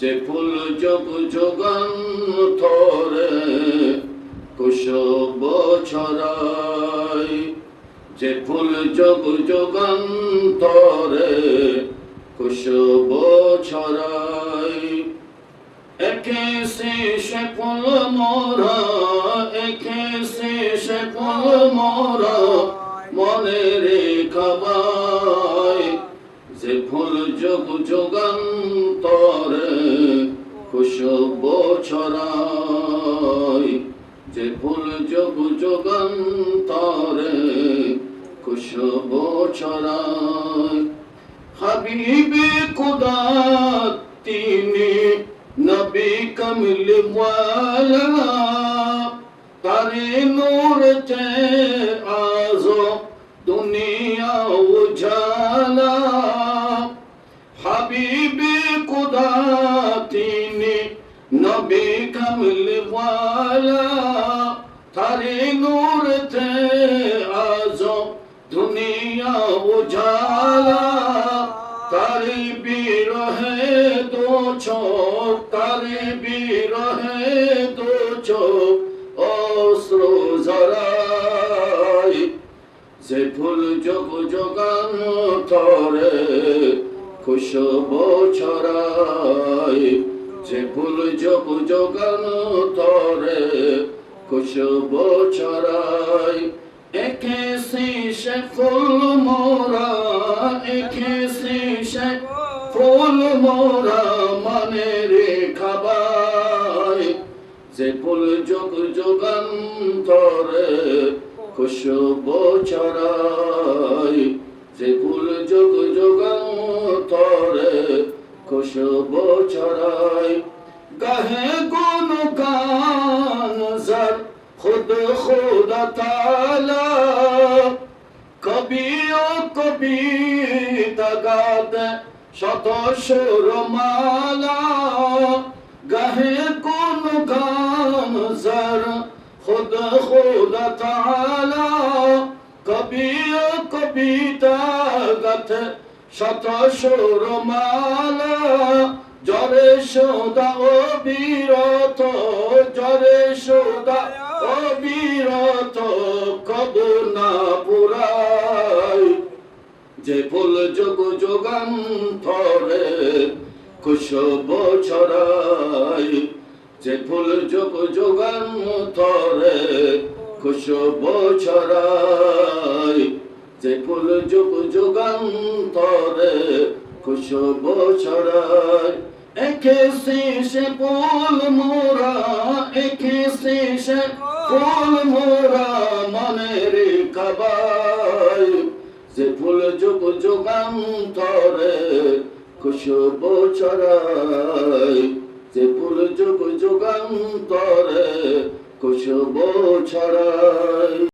যে ফুল যোগ যোগান থরে কুশব ছড়াই। যে ফুল যোগ যোগান থরে কুশব ছড়াই। একে শেষে ফুল মোরা, একে শেষে ফুল মোরা মনে রে যে ফুল যোগ যোগান্তরে, খুশব ছড়াই। যে ফুল যোগ যোগান্তরে, খুশব ছড়াই। হাবিবে খুদা, তিনি নবী কমল ওয়ালা তারে নূর চে আজো নবী কমল ওয়ালা তারে নূর চে আজো দুনিয়া উজালা। তারি বিরহে দো চোখ, তারি বিরহে দো চোখ, অস্ত্র জরাই যে ফুল যোগ যোগান তরে, খুশব ছড়াই। যে ফুল যোগ যোগান তরে খুশব ছড়াই। একে শীষে ফুল মোরা, একে শীষে ফুল মোরা মনে রে খাবাই। যে ফুল যোগ যোগান্তরে খুশব ছড়াই। সরাই গাহে গুন গান জর খুদ খুদা তালা। কবি ও কবি তাগাত শত সুরমালা। গাহে কোন গান জর খুদ খুদা তালা। কবি ও কবি তাগাত শত সুরমালা। জরে সোদা ও বীরত, জরে সোদা অবিরত কব না পুরাই। যে ফুল যোগ যোগান্তরে খুশব ছড়াই। যে ফুল যোগ যোগান্তরে খুশব ছড়াই। যে ফুল যোগ যোগান্তরে খুশব ছড়াই একে শেষে ফুল মোরা একে শেষে ফুল মোরা মনের কাবাই। যে ফুল যোগ যোগান্তরে খুশব ছড়াই যে ফুল যোগ যোগান্তরে খুশব ছড়াই